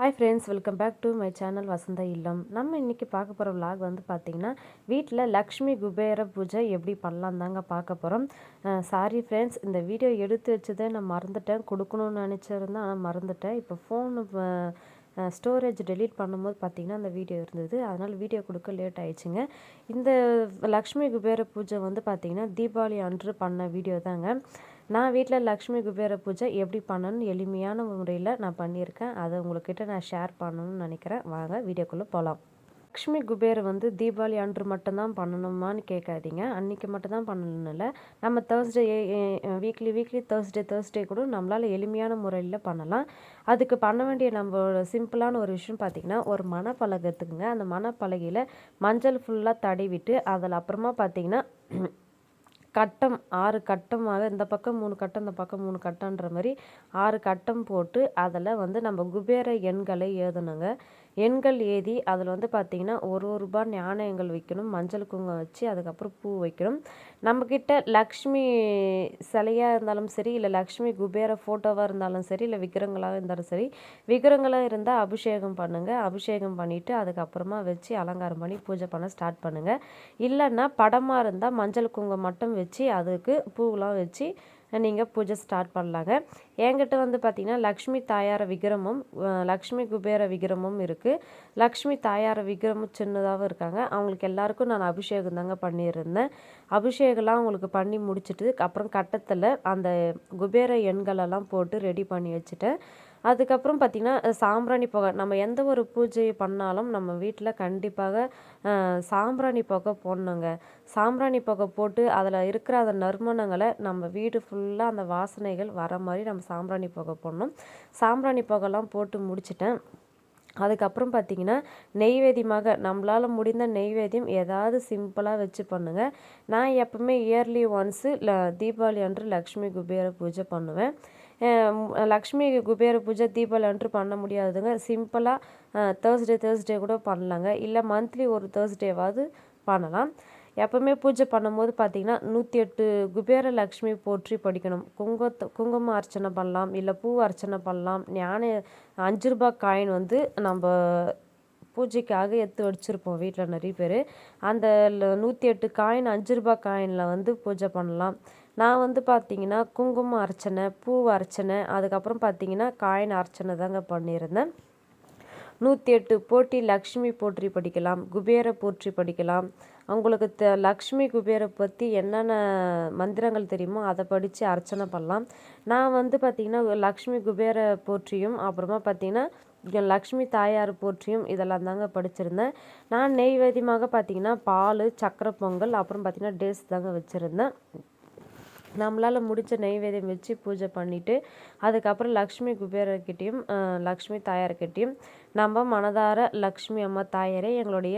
Hi friends welcome back to my channel Vasantha Illam நம்ம இன்றைக்கி பார்க்க போகிற விலாக் வந்து பார்த்திங்கன்னா வீட்டில் லக்ஷ்மி குபேர பூஜை எப்படி பண்ணலாம் தாங்க பார்க்க போகிறோம் சாரி ஃப்ரெண்ட்ஸ் இந்த வீடியோ எடுத்து வச்சதே நான் மறந்துட்டேன். கொடுக்கணும்னு நினச்சிருந்தேன் ஆனால் மறந்துட்டேன். இப்போ ஃபோனு ஸ்டோரேஜ் டெலீட் பண்ணும்போது பார்த்திங்கன்னா அந்த வீடியோ இருந்தது. அதனால் வீடியோ கொடுக்க லேட் ஆயிடுச்சுங்க. இந்த லக்ஷ்மி குபேர பூஜை வந்து பார்த்திங்கன்னா தீபாவளி அன்று பண்ண வீடியோ தாங்க. நான் வீட்டில் லக்ஷ்மி குபேர பூஜை எப்படி பண்ணணும்னு எளிமையான முறையில் நான் பண்ணியிருக்கேன். அதை உங்கள்கிட்ட நான் ஷேர் பண்ணணும்னு நினைக்கிறேன். வாங்க வீடியோக்குள்ளே போகலாம் லக்ஷ்மி குபேர் வந்து தீபாவளி அன்று மட்டும்தான் பண்ணணுமான்னு கேட்காதீங்க. அன்றைக்கி மட்டும்தான் பண்ணணும்னு இல்லை. நம்ம Thursday weekly weekly Thursday Thursday கூட நம்மளால் எளிமையான முறையில் பண்ணலாம். அதுக்கு பண்ண வேண்டிய நம்ம சிம்பிளான ஒரு விஷயம் பார்த்திங்கன்னா ஒரு மணப்பலகை எடுத்துக்கோங்க அந்த மணப்பலகையில் மஞ்சள் ஃபுல்லாக தடவிட்டு அதில் அப்புறமா பார்த்திங்கன்னா கட்டம் ஆறு கட்டமாக இந்த பக்கம் மூணு கட்டம் இந்த பக்கம் மூணு கட்டன்ற மாதிரி ஆறு கட்டம் போட்டு அதில் வந்து நம்ம குபேர எண்களை எழுதணுங்க. எண்கள் ஏதி அதில் வந்து பார்த்திங்கன்னா ஒரு ஒரு ரூபா நாணயங்கள் வைக்கணும் மஞ்சள் குங்குமம் வச்சு அதுக்கப்புறம் பூ வைக்கணும். நம்மக்கிட்ட லக்ஷ்மி சிலையாக இருந்தாலும் சரி இல்லை லக்ஷ்மி குபேர ஃபோட்டோவாக இருந்தாலும் சரி இல்லை விக்கிரங்களாக இருந்தாலும் சரி விக்கிரங்களாக இருந்தால் அபிஷேகம் பண்ணுங்கள் அபிஷேகம் பண்ணிவிட்டு அதுக்கப்புறமா வச்சு அலங்காரம் பண்ணி பூஜை பண்ண ஸ்டார்ட் பண்ணுங்கள் இல்லைன்னா படமாக இருந்தால் மஞ்சள் குங்குமம் மட்டும் வச்சு அதுக்கு பூவெலாம் வச்சு நீங்கள் பூஜை ஸ்டார்ட் பண்ணலாங்க. என்கிட்ட வந்து பார்த்திங்கன்னா லக்ஷ்மி தாயார விக்கிரமும் லக்ஷ்மி குபேர விக்கிரமும் இருக்குது லக்ஷ்மி தாயார விக்கிரமும் சின்னதாகவும் இருக்காங்க. அவங்களுக்கு எல்லாருக்கும் நான் அபிஷேகம் தாங்க பண்ணியிருந்தேன். அபிஷேகம்லாம் அவங்களுக்கு பண்ணி முடிச்சுட்டு அப்புறம் கட்டத்தில் அந்த குபேர எண்களெல்லாம் போட்டு ரெடி பண்ணி வச்சுட்டேன். அதுக்கப்புறம் பார்த்திங்கன்னா சாம்பிராணி புகை. நம்ம எந்த ஒரு பூஜை பண்ணாலும் நம்ம வீட்டில் கண்டிப்பாக சாம்பிராணி புகை போடணுங்க. சாம்பிராணி புகை போட்டு அதில் இருக்கிற அந்த நறுமணங்களை நம்ம வீடு ஃபுல்லாக அந்த வாசனைகள் வர மாதிரி நம்ம சாம்பிராணி புகை போடணும். சாம்பிராணி புகைலாம் போட்டு முடிச்சிட்டேன். அதுக்கப்புறம் பார்த்திங்கன்னா நெய்வேதியமாக நம்மளால் முடிந்த நெய்வேதியம் ஏதாவது சிம்பிளாக வச்சு பண்ணுங்கள் நான் எப்பவுமே இயர்லி ஒன்ஸு ல தீபாவளி அன்று லக்ஷ்மி குபேர பூஜை பண்ணுவேன். லக்ஷ்மி குபேர பூஜை தீபாவளி அன்று பண்ண முடியாதுங்க. சிம்பிளாக தேர்ஸ்டே தேர்ஸ்டே கூட பண்ணலாங்க. இல்லை மந்த்லி ஒரு தேர்ஸ்டேவாவது பண்ணலாம். எப்போவுமே பூஜை பண்ணும்போது பார்த்திங்கன்னா நூற்றி எட்டு குபேர லக்ஷ்மி போற்றி படிக்கணும். குங்குமத்தை குங்குமம் அர்ச்சனை பண்ணலாம் இல்லை பூ அர்ச்சனை பண்ணலாம். ஞான அஞ்சு ரூபாய் காயின் வந்து நம்ம பூஜைக்காக எடுத்து வச்சுருப்போம் வீட்டில் நிறைய பேர். அந்த நூற்றி எட்டு காயின் அஞ்சு ரூபாய் காயினில் வந்து பூஜை பண்ணலாம். நான் வந்து பார்த்திங்கன்னா குங்குமம் அர்ச்சனை பூ அர்ச்சனை அதுக்கப்புறம் பார்த்திங்கன்னா காயின் அர்ச்சனை தாங்க பண்ணியிருந்தேன். நூற்றி எட்டு போட்டி லக்ஷ்மி போற்றி படிக்கலாம் குபேர போற்றி படிக்கலாம். அவங்களுக்கு த லக்ஷ்மி குபேரை பற்றி என்னென்ன மந்திரங்கள் தெரியுமோ அதை படித்து அர்ச்சனை பண்ணலாம். நான் வந்து பார்த்திங்கன்னா லக்ஷ்மி குபேர போற்றியும் அப்புறமா பார்த்திங்கன்னா லக்ஷ்மி தாயார் போற்றியும் இதெல்லாம் தாங்க படிச்சிருந்தேன். நான் நெய்வேதியமாக பார்த்திங்கன்னா பால் சக்கரை பொங்கல் அப்புறம் பார்த்திங்கன்னா டேஸ் தாங்க வச்சுருந்தேன். நம்மளால் முடித்த நெய்வேதியம் வச்சு பூஜை பண்ணிவிட்டு அதுக்கப்புறம் லக்ஷ்மி குபேரர்கிட்டையும் லக்ஷ்மி தாயார்கிட்டையும் நம்ம மனதார லக்ஷ்மி அம்மா தாயாரே எங்களுடைய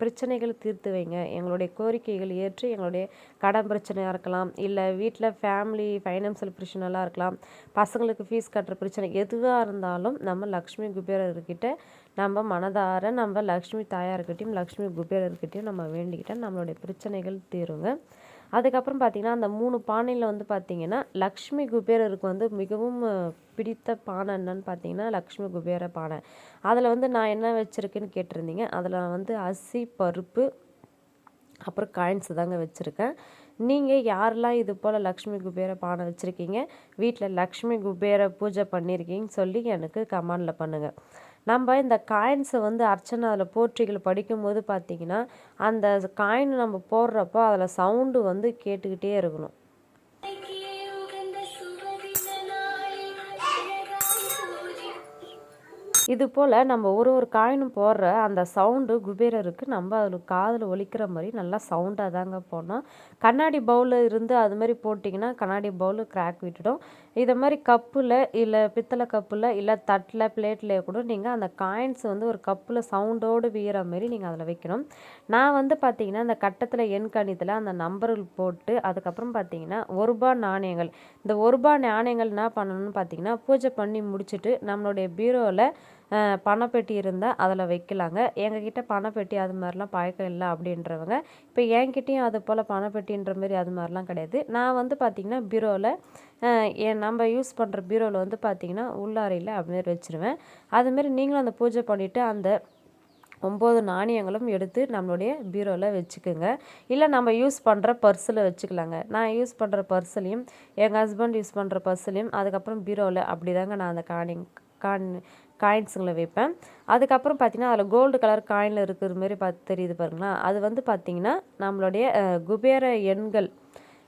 பிரச்சனைகள் தீர்த்து வைங்க. எங்களுடைய கோரிக்கைகள் ஏற்று எங்களுடைய கடன் பிரச்சனையாக இருக்கலாம் இல்லை வீட்டில் ஃபேமிலி ஃபைனான்சியல் பிரச்சனைலாம் இருக்கலாம் பசங்களுக்கு ஃபீஸ் கட்டுற பிரச்சனை எதுவாக இருந்தாலும் நம்ம லக்ஷ்மி குபேரர்கிட்ட நம்ம மனதார நம்ம லக்ஷ்மி தாயார்கிட்டையும் லக்ஷ்மி குபேரர்கிட்டையும் நம்ம வேண்டிக்கிட்டால் நம்மளுடைய பிரச்சனைகள் தீருங்க. அதுக்கப்புறம் பார்த்திங்கன்னா அந்த மூணு பானையில் வந்து பார்த்திங்கன்னா லக்ஷ்மி குபேரருக்கு வந்து மிகவும் பிடித்த பானை என்னன்னு பார்த்தீங்கன்னா லக்ஷ்மி குபேர பானை. அதில் வந்து நான் என்ன வச்சுருக்கேன்னு கேட்டிருந்தீங்க. அதில் வந்து அரிசி பருப்பு அப்புறம் காயின்ஸ் தாங்க வச்சுருக்கேன். நீங்கள் யாரெல்லாம் இது போல் லக்ஷ்மி குபேர பானை வச்சுருக்கீங்க வீட்டில் லக்ஷ்மி குபேர பூஜை பண்ணியிருக்கீங்கன்னு சொல்லி எனக்கு கமெண்டில் பண்ணுங்கள் நம்ம இந்த காயின்ஸை வந்து அர்ச்சனை அதில் போற்றிகள் படிக்கும்போது பார்த்திங்கன்னா அந்த காயின் நம்ம போடுறப்போ அதில் சவுண்டு வந்து கேட்டுக்கிட்டே இருக்கணும். இது போல் நம்ம ஒரு ஒரு காயினும் போடுற அந்த சவுண்டு குபேரருக்கு நம்ம அதில் காதில் ஒலிக்கிற மாதிரி நல்லா சவுண்டாக தாங்க போனோம் கண்ணாடி பவுலில் இருந்து அது மாதிரி போட்டிங்கன்னா கண்ணாடி பவுல் கிராக் விட்டுடும். இதை மாதிரி கப்பில் இல்லை பித்தளை கப்பில் இல்லை தட்டில் பிளேட்டில் கூட நீங்கள் அந்த காயின்ஸ் வந்து ஒரு கப்பில் சவுண்டோடு வீகிற மாதிரி நீங்கள் அதில் வைக்கணும். நான் வந்து பார்த்தீங்கன்னா அந்த கட்டத்தில் எண் கணித்தில் அந்த நம்பர்கள் போட்டு அதுக்கப்புறம் பார்த்தீங்கன்னா ஒரு ரூபா நாணயங்கள். இந்த ஒரு ரூபா நாணயங்கள் என்ன பண்ணணும்னு பார்த்தீங்கன்னா பூஜை பண்ணி முடிச்சுட்டு நம்மளுடைய பீரோவில் பணப்பெட்டி இருந்தால் அதில் வைக்கலாங்க. எங்ககிட்ட பணப்பெட்டி அது மாதிரிலாம் பழக்கம் இல்லை அப்படின்றவங்க. இப்போ என்கிட்டயும் அது போல் பணப்பெட்டின்ற மாதிரி அது மாதிரிலாம் கிடையாது. நான் வந்து பார்த்திங்கன்னா பீரோவில் என் நம்ம யூஸ் பண்ணுற பீரோவில் வந்து பார்த்திங்கன்னா உள்ளாரையில் அப்படிமாரி வச்சுருவேன். அதுமாரி நீங்களும் அந்த பூஜை பண்ணிவிட்டு அந்த ஒம்பது நாணயங்களும் எடுத்து நம்மளுடைய பீரோவில் வச்சுக்கோங்க. இல்லை நம்ம யூஸ் பண்ணுற பர்ஸில் வச்சுக்கலாங்க. நான் யூஸ் பண்ணுற பர்ஸ்லையும் எங்கள் ஹஸ்பண்ட் யூஸ் பண்ணுற பர்ஸ்லையும் அதுக்கப்புறம் பீரோவில் அப்படி தாங்க நான் அந்த காணி காண் காயின்ஸுங்களை வைப்பேன். அதுக்கப்புறம் பார்த்திங்கன்னா அதில் கோல்டு கலர் காயினில் இருக்கிற மாதிரி பார்த்து தெரியுது பாருங்களா? அது வந்து பார்த்திங்கன்னா நம்மளுடைய குபேர எண்கள்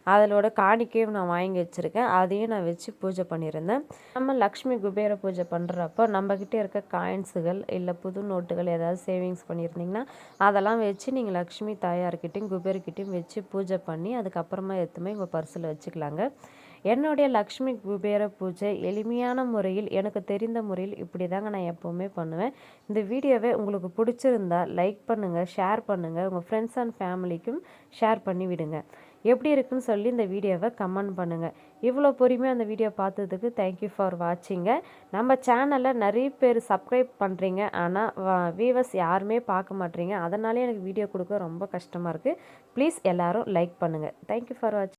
அதனோட காணிக்கையும் நான் வாங்கி வச்சுருக்கேன். அதையும் நான் வச்சு பூஜை பண்ணியிருந்தேன். நம்ம லக்ஷ்மி குபேர பூஜை பண்ணுறப்போ நம்மக்கிட்ட இருக்க காயின்ஸுகள் இல்லை புது நோட்டுகள் ஏதாவது சேவிங்ஸ் பண்ணியிருந்தீங்கன்னா அதெல்லாம் வச்சு நீங்கள் லக்ஷ்மி தாயார்கிட்டையும் குபேர்கிட்டையும் வச்சு பூஜை பண்ணி அதுக்கப்புறமா எடுத்துமே உங்கள் பர்சில் வச்சுக்கலாங்க. என்னுடைய லக்ஷ்மி குபேர பூஜை எளிமையான முறையில் எனக்கு தெரிந்த முறையில் இப்படி தாங்க நான் எப்போவுமே பண்ணுவேன். இந்த வீடியோவை உங்களுக்கு பிடிச்சிருந்தா லைக் பண்ணுங்கள் ஷேர் பண்ணுங்கள் உங்கள் ஃப்ரெண்ட்ஸ் அண்ட் ஃபேமிலிக்கும் ஷேர் பண்ணி விடுங்க. எப்படி இருக்குன்னு சொல்லி இந்த வீடியோவை கமெண்ட் பண்ணுங்கள் இவ்வளோ பொறுமையாக அந்த வீடியோ பார்த்ததுக்கு தேங்க்யூ ஃபார் வாட்சிங்க நம்ம சேனலில் நிறைய பேர் சப்ஸ்கிரைப் பண்ணுறீங்க ஆனால் வீவர்ஸ் யாருமே பார்க்க மாட்டீங்க. அதனாலே எனக்கு வீடியோ கொடுக்க ரொம்ப கஷ்டமாக இருக்குது ப்ளீஸ் எல்லோரும் லைக் பண்ணுங்கள் தேங்க்யூ ஃபார் வாட்சிங்